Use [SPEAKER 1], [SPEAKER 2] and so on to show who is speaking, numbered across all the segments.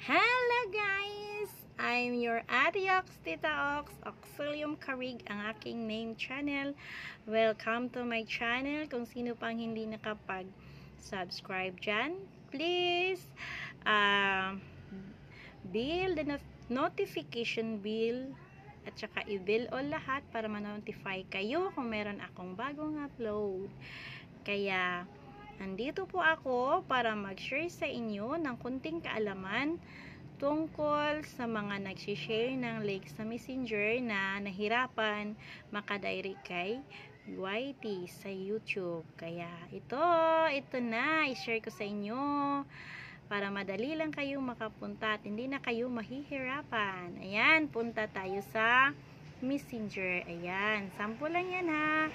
[SPEAKER 1] Hello guys! I'm your Ate Ox, Tita Ox, Oxilium Carig, ang aking name channel. Welcome to my channel. Kung sino pang hindi nakapag-subscribe dyan, please, uh, bill the not- notification bill at saka i-bill all lahat para ma-notify kayo kung meron akong bagong upload. Kaya, Nandito po ako para mag-share sa inyo ng kunting kaalaman tungkol sa mga nagsishare ng link sa messenger na nahirapan makadirect kay YT sa YouTube. Kaya ito, ito na, i-share ko sa inyo para madali lang kayo makapunta at hindi na kayo mahihirapan. Ayan, punta tayo sa messenger. Ayan, sample lang yan ha.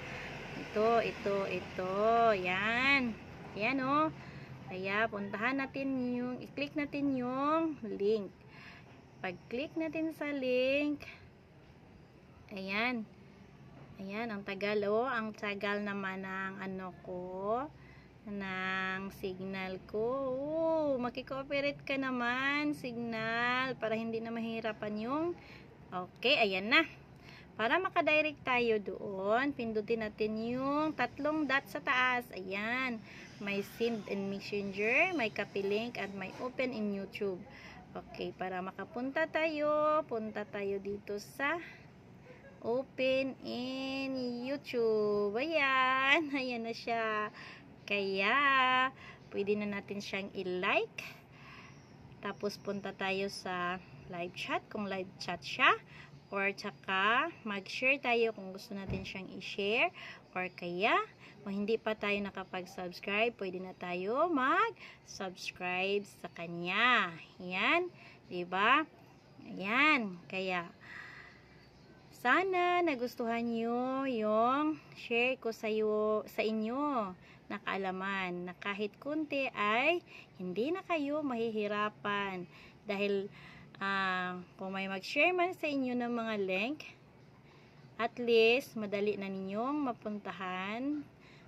[SPEAKER 1] Ito, ito, ito. Ayan. Ayan o. Oh. Kaya, puntahan natin yung, i-click natin yung link. Pag-click natin sa link, ayan. Ayan, ang tagal o. Oh. Ang tagal naman ng ano ko, ng signal ko. Oh, makikooperate ka naman, signal, para hindi na mahirapan yung, okay, ayan na. Para makadirect tayo doon, pindutin natin yung tatlong dot sa taas. Ayan. May send in messenger, may copy link, at may open in YouTube. Okay, para makapunta tayo, punta tayo dito sa open in YouTube. Ayan. Ayan na siya. Kaya, pwede na natin siyang i-like. Tapos, punta tayo sa live chat, kung live chat siya or tsaka mag-share tayo kung gusto natin siyang i-share or kaya kung hindi pa tayo nakapag-subscribe, pwede na tayo mag-subscribe sa kanya. Yan, 'di ba? Ayan, kaya sana nagustuhan niyo yung share ko sa iyo sa inyo na kaalaman na kahit kunti ay hindi na kayo mahihirapan dahil uh, kung may mag-share man sa inyo ng mga link, at least, madali na ninyong mapuntahan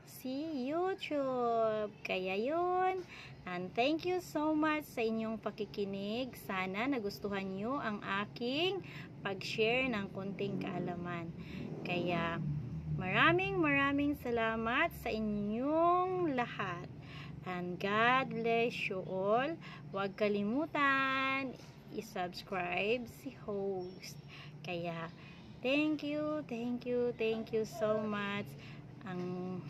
[SPEAKER 1] si YouTube. Kaya yun. And thank you so much sa inyong pakikinig. Sana nagustuhan nyo ang aking pag-share ng kunting kaalaman. Kaya, maraming maraming salamat sa inyong lahat. And God bless you all. Huwag kalimutan i-subscribe si host. Kaya, thank you, thank you, thank you so much. Ang,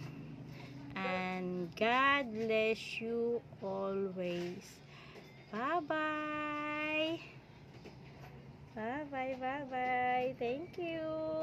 [SPEAKER 1] and God bless you always. Bye-bye. Bye-bye, bye-bye. Thank you.